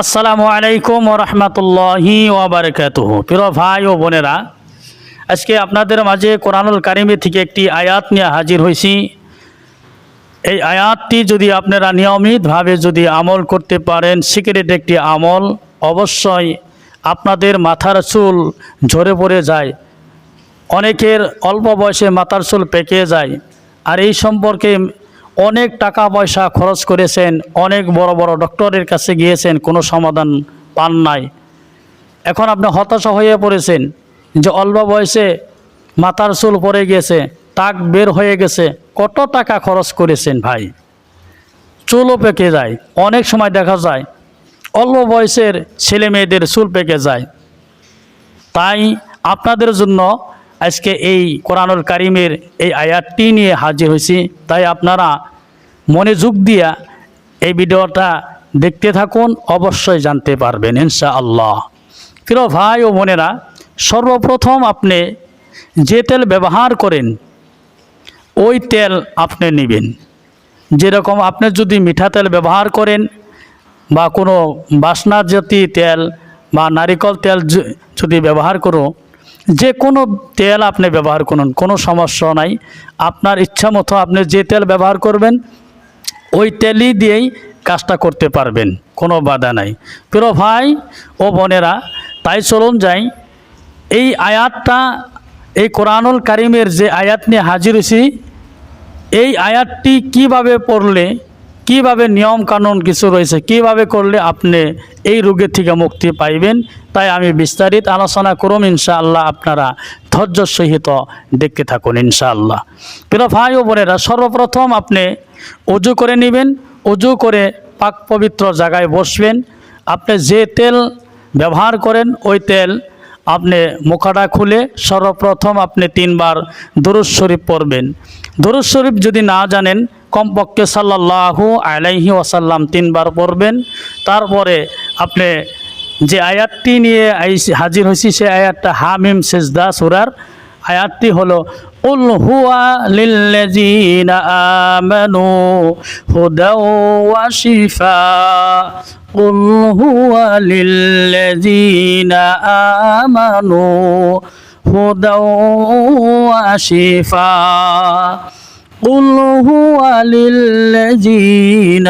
আসসালামু আলাইকুম রহমতুল্লাহি ওবরকাতুহ প্রিয় ভাই ও বোনেরা, আজকে আপনাদের মাঝে কোরআনুল কারিমে থেকে একটি আয়াত নিয়ে হাজির হয়েছি। এই আয়াতটি যদি আপনারা নিয়মিতভাবে যদি আমল করতে পারেন সিক্রেট একটি আমল, অবশ্যই আপনাদের মাথার চুল ঝরে পড়ে যায়। অনেকের অল্প বয়সে মাথার চুল পেকে যায়। আর এই সম্পর্কে অনেক টাকা পয়সা খরচ করেছেন, অনেক বড় বড় ডক্টরের কাছে গিয়েছেন, কোনো সমাধান পান নাই। এখন আপনি হতাশা হয়ে পড়েছেন যে অল্প বয়সে মাথার চুল পড়ে গেছে টাক বের হয়ে গেছে, কত টাকা খরচ করেছেন ভাই? চুলও পেকে যায়, অনেক সময় দেখা যায় অল্প বয়সের ছেলে মেয়েদের চুল পেকে যায়। তাই আপনাদের জন্য আজকে এই কোরআনুল কারিমের এই আয়াতটি নিয়ে হাজির হয়েছি। তাই আপনারা মনে যোগ দিয়া এই ভিডিওটা দেখতে থাকুন, অবশ্যই জানতে পারবেন ইনশা আল্লাহ প্রিয় ভাই ও বোনেরা, সর্বপ্রথম আপনি যে তেল ব্যবহার করেন, ওই তেল আপনি নেবেন। যেরকম আপনি যদি মিঠা তেল ব্যবহার করেন বা কোনো বাসনা জাতীয় তেল বা নারিকল তেল যদি ব্যবহার করো যে কোনো তেল আপনি ব্যবহার করুন, কোনো সমস্যা নাই। আপনার ইচ্ছা মতো আপনি যে তেল ব্যবহার করবেন, ওই তেলই দিয়েই কাজটা করতে পারবেন, কোনো বাধা নাই। প্রিয় ভাই ও বোনেরা, তাই চলুন যাই। এই আয়াতটা, এই কোরআনুল কারিমের যে আয়াত নিয়ে হাজির হয়েছি, এই আয়াতটি কীভাবে পড়লে কীভাবে নিয়ম কানুন কিছু রয়েছে, কীভাবে করলে আপনি এই রোগের থেকে মুক্তি পাইবেন, তাই আমি বিস্তারিত আলোচনা করুন ইনশাআল্লাহ আপনারা ধৈর্য সহিত দেখতে থাকুন, ইনশাআল্লাহ। প্রিয় ভাই ও বোনেরা, সর্বপ্রথম আপনি অজু করে নেবেন, অজু করে পাক পবিত্র জায়গায় বসবেন। আপনি যে তেল ব্যবহার করেন, ওই তেল আপনি মুখাটা খুলে সর্বপ্রথম আপনি তিনবার দরুদ শরীফ পড়বেন। দরুদ শরীফ যদি না জানেন কমপক্ষে সাল্লাল্লাহু আলাইহি ওয়াসাল্লাম তিনবার পড়বেন তারপরে আপনি যে আয়াতটি নিয়ে আইস- হাজির হয়েছি সে আয়াতটা হামিম সেজদা সুরার আয়াতটি হলো উল হুয়া লিল্লাযীনা আমানু হুদাও ওয়া শিফা قل هو للذين آمنوا هدى وشفاء قل هو للذين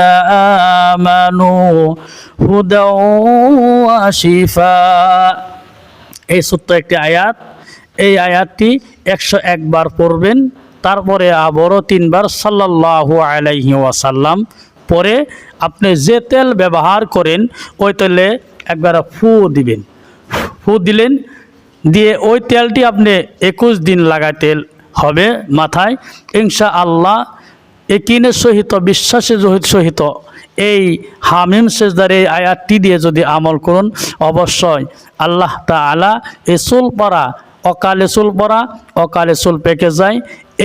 آمنوا هدى وشفاء এই ছোট্ট একটি আয়াত এই আয়াতটি একশো একবার পড়বেন তারপরে আবারও তিনবার সাল্লাল্লাহু আলাইহি ওয়াসাল্লাম পরে আপনি যে তেল ব্যবহার করেন ওই তেলে একবার ফু দিবেন ফু দিলেন দিয়ে ওই তেলটি আপনি একুশ দিন লাগাইতে হবে মাথায়। ইনশা আল্লাহ একিনের সহিত, বিশ্বাসের সহিত এই হামিম সেজদার এই আয়াতটি দিয়ে যদি আমল করুন, অবশ্যই আল্লাহ তালা এ চুল পরা, অকালে চুল পরা, অকালে চুল পেকে যায়,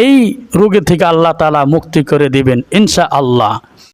এই রোগী থেকে আল্লাহ তালা মুক্তি করে দিবেন ইনশা আল্লাহ